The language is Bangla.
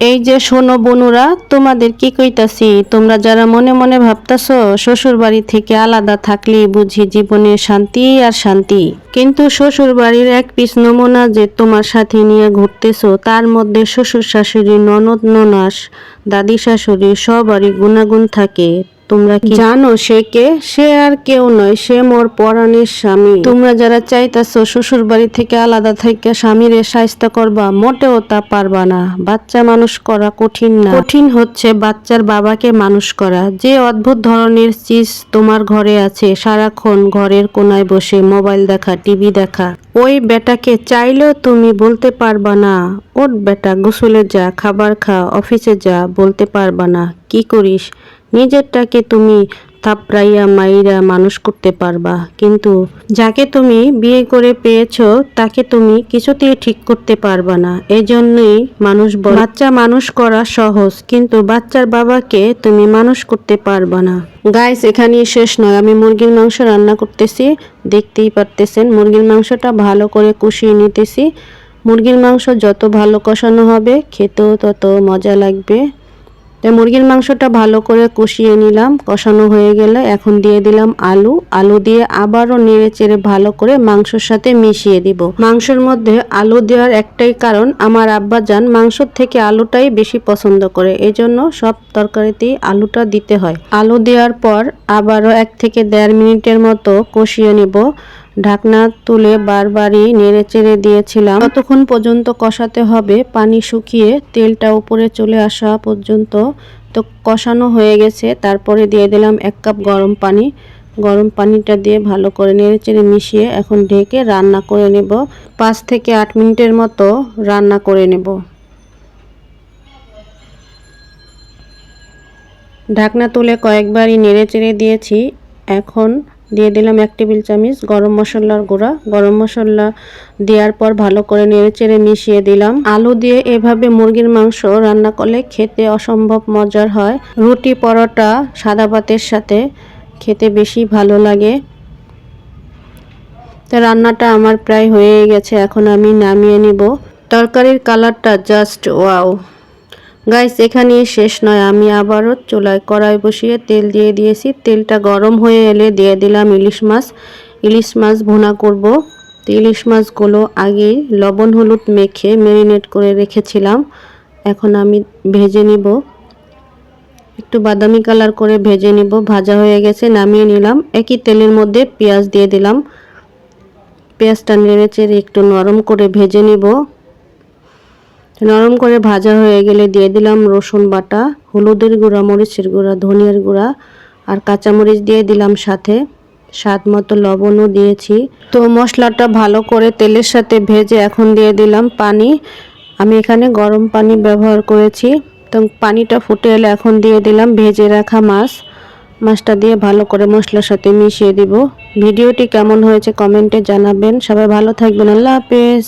এই যে শোনো বনুরা, তোমাদের কি কইতাছি? তোমরা যারা মনে মনে ভাবতাছ শ্বশুর বাড়ি থেকে আলাদা থাকলে বুঝি জীবনে শান্তি আর শান্তি। কিন্তু শ্বশুর বাড়ির এক পিস নমুনা যে তোমার সাথে নিয়ে ঘুরতেছো, তার মধ্যে শ্বশুর শাশুড়ি ননদ, ননাস দাদি শাশুড়ি সবারই গুণাগুণ থাকে। তোমরা কি জানো সে কে? সে আর কেউ নয় সে মোর পরাণের স্বামী। তোমরা যারা চাইতাছো শ্বশুর বাড়ি থেকে আলাদা থেকে স্বামীরে সাহিস্তা করবা মোটেও তা পারবা না। বাচ্চা মানুষ করা কঠিন না। কঠিন হচ্ছে বাচ্চার বাবাকে মানুষ করা। যে অদ্ভুত ধরনের চিজ তোমার ঘরে আছে সারাক্ষণ ঘরের কোনায় বসে মোবাইল দেখা টিভি দেখা। ওই বেটাকে চাইলেও তুমি বলতে পারবা না। ওর বেটা গোসলে যা খাবার খা অফিসে যা বলতে পারবা না। কি করিস? নিজেরটাকে তুমি থাপড়াইয়া মাইরা মানুষ করতে পারবা। কিন্তু যাকে তুমি বিয়ে করে পেয়েছ, তাকে তুমি কিছুতেই ঠিক করতে পারবা না। এজন্যই মানুষ বাচ্চা মানুষ করা সহজ, কিন্তু বাচ্চার বাবাকে তুমি মানুষ করতে পারবা না। গাইস এখানেই শেষ নয়। আমি মুরগির মাংস রান্না করতেছি। দেখতেই পারতেছেন, মুরগির মাংসটা ভালো করে কষিয়ে নিতেছি। মুরগির মাংস যত ভালো কষানো হবে, খেতেও তত মজা লাগবে। তো মুরগির মাংসটা ভালো করে কষিয়ে নিলাম। কষানো হয়ে গেলে এখন দিয়ে দিলাম আলু। আলু দিয়ে আবারও নেড়ে চেড়ে ভালো করে মাংসর সাথে মিশিয়ে দিব। মাংসের মধ্যে আলু দেওয়ার একটাই কারণ, আমার আব্বা যান মাংসর থেকে আলুটাই বেশি পছন্দ করে। এজন্য সব তরকারিতেই আলুটা দিতে হয়। আলু দেওয়ার পর আবারও এক থেকে দেড় মিনিটের মতো কষিয়ে নিব। ঢাকনা তুলে বারবারই নেড়ে চেড়ে দিয়েছিলাম। ততক্ষণ পর্যন্ত কষাতে হবে, পানি শুকিয়ে তেলটা উপরে চলে আসা পর্যন্ত তো কষানো হয়ে গেছে। তারপরে দিয়ে দিলাম এক কাপ গরম পানি। গরম পানিটা দিয়ে ভালো করে নেড়ে চেড়ে মিশিয়ে এখন ঢেকে রান্না করে নেব। পাঁচ থেকে আট মিনিটের মতো রান্না করে নেব। ঢাকনা তুলে কয়েকবারই নেড়ে চেড়ে দিয়েছি। এখন দিয়ে দিলাম এক টেবিল চামচ গরম মশলার গুঁড়া। গরম মশলা দেওয়ার পর ভালো করে নেড়ে চেড়ে মিশিয়ে দিলাম। আলু দিয়ে এভাবে মুরগির মাংস রান্না করলে খেতে অসম্ভব মজার হয়। রুটি পরোটা সাদা ভাতের সাথে খেতে বেশি ভালো লাগে। তো রান্নাটা আমার প্রায় হয়ে গেছে, এখন আমি নামিয়ে নিব। তরকারির কালারটা জাস্ট ওয়াও। গাইস এখানে শেষ নয়। আমি আবারও চুলায় কড়াই বসিয়ে তেল দিয়ে দিয়েছি। তেলটা গরম হয়ে এলে দিয়ে দিলাম ইলিশ মাছ। ইলিশ মাছ ভুনা করব। তো ইলিশ মাছগুলো আগে লবণ, হলুদ মেখে ম্যারিনেট করে রেখেছিলাম। এখন আমি ভেজে নিব। একটু বাদামি কালার করে ভেজে নিব। ভাজা হয়ে গেছে, নামিয়ে নিলাম। একই তেলের মধ্যে পেঁয়াজ দিয়ে দিলাম। পেঁয়াজটা নেড়ে চেড়ে একটু নরম করে ভেজে নিব। নরম করে ভাজা হয়ে গেলে দিয়ে দিলাম রসুন বাটা, হলুদের গুঁড়া, মরিচের গুঁড়া, ধনিয়ার গুঁড়া আর কাঁচামরিচ দিয়ে দিলাম সাথে। স্বাদ মতো লবণও দিয়েছি। তো মশলাটা ভালো করে তেলের সাথে ভেজে এখন দিয়ে দিলাম পানি। আমি এখানে গরম পানি ব্যবহার করেছি। তো পানিটা ফুটে এলে এখন দিয়ে দিলাম ভেজে রাখা মাছ। মাছটা দিয়ে ভালো করে মশলার সাথে মিশিয়ে দিব। ভিডিওটি কেমন হয়েছে কমেন্টে জানাবেন। সবাই ভালো থাকবেন। আল্লাহ হাফেজ।